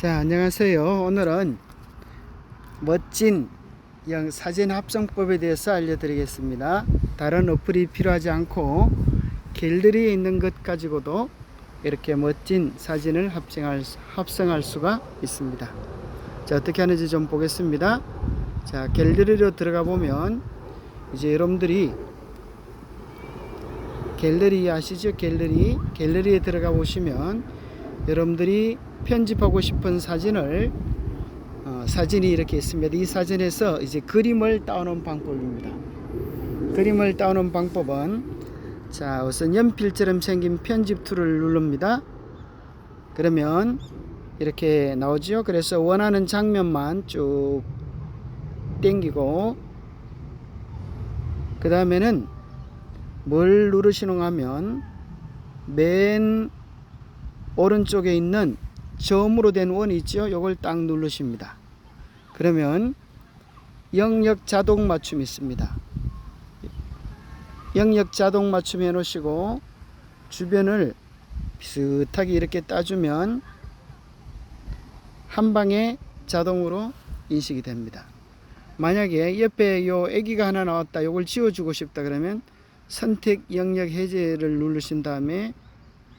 자, 안녕하세요. 오늘은 멋진 영 사진 합성법에 대해서 알려드리겠습니다. 다른 어플이 필요하지 않고 갤러리에 있는 것 가지고도 이렇게 멋진 사진을 합성할, 합성할 수가 있습니다. 자, 어떻게 하는지 좀 보겠습니다. 자, 갤러리로 들어가 보면 이제 여러분들이 갤러리 아시죠? 갤러리. 갤러리에 들어가 보시면 여러분들이 편집하고 싶은 사진을 어, 사진이 이렇게 있습니다. 이 사진에서 이제 그림을 따오는 방법입니다. 그림을 따오는 방법은 자 우선 연필처럼 생긴 편집 툴을 누릅니다. 그러면 이렇게 나오죠. 그래서 원하는 장면만 쭉 땡기고 그 다음에는 뭘 누르시는가 하면 맨 오른쪽에 있는 점으로 된 원이 있죠. 요걸 딱 누르십니다. 그러면 영역 자동 맞춤이 있습니다. 영역 자동 맞춤 해 놓으시고 주변을 비슷하게 이렇게 따주면 한 방에 자동으로 인식이 됩니다. 만약에 옆에 요 애기가 하나 나왔다. 요걸 지워주고 싶다 그러면 선택 영역 해제를 누르신 다음에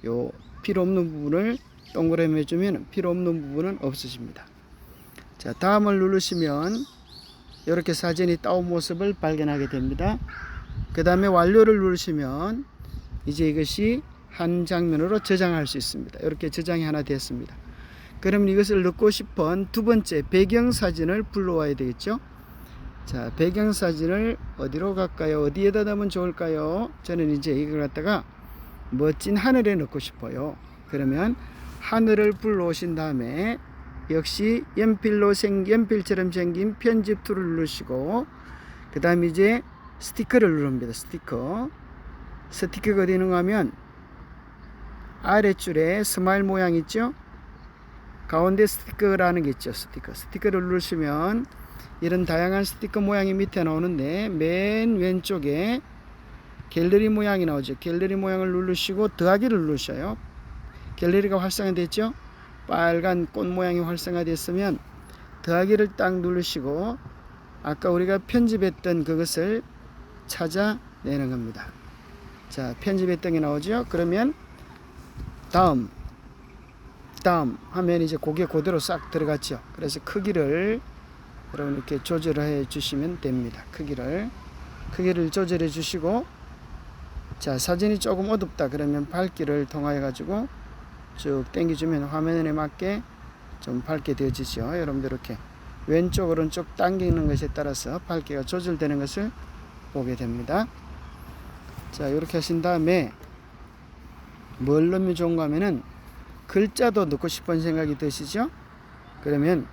요 필요 없는 부분을 동그라미 해주면 필요 없는 부분은 없어집니다. 자, 다음을 누르시면 이렇게 사진이 따온 모습을 발견하게 됩니다. 그 다음에 완료를 누르시면 이제 이것이 한 장면으로 저장할 수 있습니다. 이렇게 저장이 하나 됐습니다. 그럼 이것을 넣고 싶은 두 번째 배경 사진을 불러와야 되겠죠. 자, 배경 사진을 어디로 갈까요? 어디에다 넣으면 좋을까요? 저는 이제 이걸 갖다가 멋진 하늘에 넣고 싶어요. 그러면 하늘을 불러오신 다음에 역시 연필로 생 연필처럼 생긴 편집 툴을 누르시고 그 다음 이제 스티커를 누릅니다. 스티커 스티커가 어디 있는가 하면 아래줄에 스마일 모양 있죠? 가운데 스티커라는 게 있죠. 스티커 스티커를 누르시면 이런 다양한 스티커 모양이 밑에 나오는데 맨 왼쪽에 갤러리 모양이 나오죠. 갤러리 모양을 누르시고 더하기를 누르셔요. 갤러리가 활성화됐죠. 빨간 꽃 모양이 활성화됐으면 더하기를 딱 누르시고 아까 우리가 편집했던 그것을 찾아내는 겁니다. 자, 편집했던 게 나오죠. 그러면 다음 다음 하면 이제 고개 그대로 싹 들어갔죠. 그래서 크기를 여러분 이렇게 조절을 해 주시면 됩니다. 크기를 크기를 조절해 주시고 자 사진이 조금 어둡다 그러면 밝기를 통하여 가지고 쭉 당겨주면 화면에 맞게 좀 밝게 되어지죠. 여러분들 이렇게 왼쪽 오른쪽 당기는 것에 따라서 밝기가 조절되는 것을 보게 됩니다. 자 이렇게 하신 다음에 뭘 넣으면 좋은가 하면은 글자도 넣고 싶은 생각이 드시죠? 그러면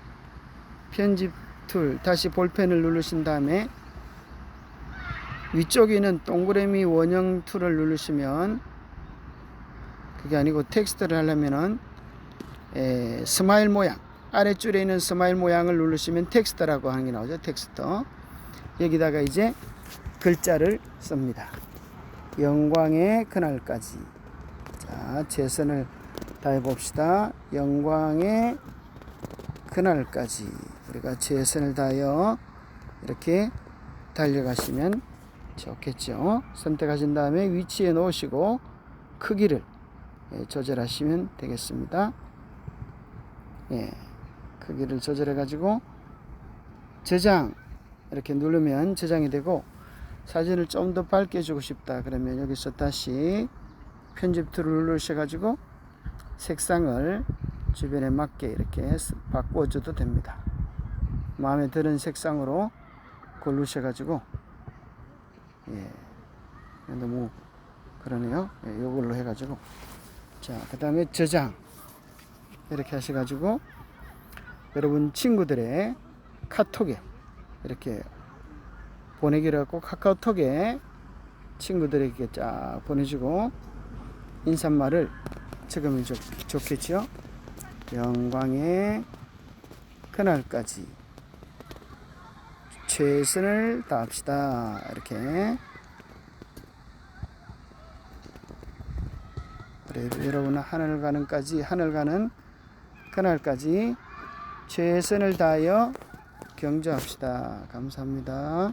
편집 툴 다시 볼펜을 누르신 다음에 위쪽에 있는 동그라미 원형 툴을 누르시면 그게 아니고 텍스트를 하려면은 에, 스마일 모양 아래줄에 있는 스마일 모양을 누르시면 텍스트라고 하는 게 나오죠 텍스트. 여기다가 이제 글자를 씁니다. 영광의 그날까지. 자 최선을 다해 봅시다. 영광의 그날까지. 우리가 최선을 다하여 이렇게 달려가시면 좋겠죠. 선택하신 다음에 위치에 놓으시고 크기를 예, 조절하시면 되겠습니다. 예, 크기를 조절해 가지고 저장 이렇게 누르면 저장이 되고 사진을 좀 더 밝게 주고 싶다 그러면 여기서 다시 편집 툴을 누르셔 가지고 색상을 주변에 맞게 이렇게 바꿔줘도 됩니다. 마음에 드는 색상으로 고르셔 가지고 예 너무 그러네요. 예, 요걸로 해가지고 자 그 다음에 저장 이렇게 하셔가지고 여러분 친구들의 카톡에 이렇게 보내기를 하고 카카오톡에 친구들에게 쫙 보내주고 인사말을 적으면 좋, 좋겠죠. 영광의 그날까지 최선을 다합시다. 이렇게 여러분 하늘 가는까지 하늘 가는 그날까지 최선을 다하여 경주합시다. 감사합니다.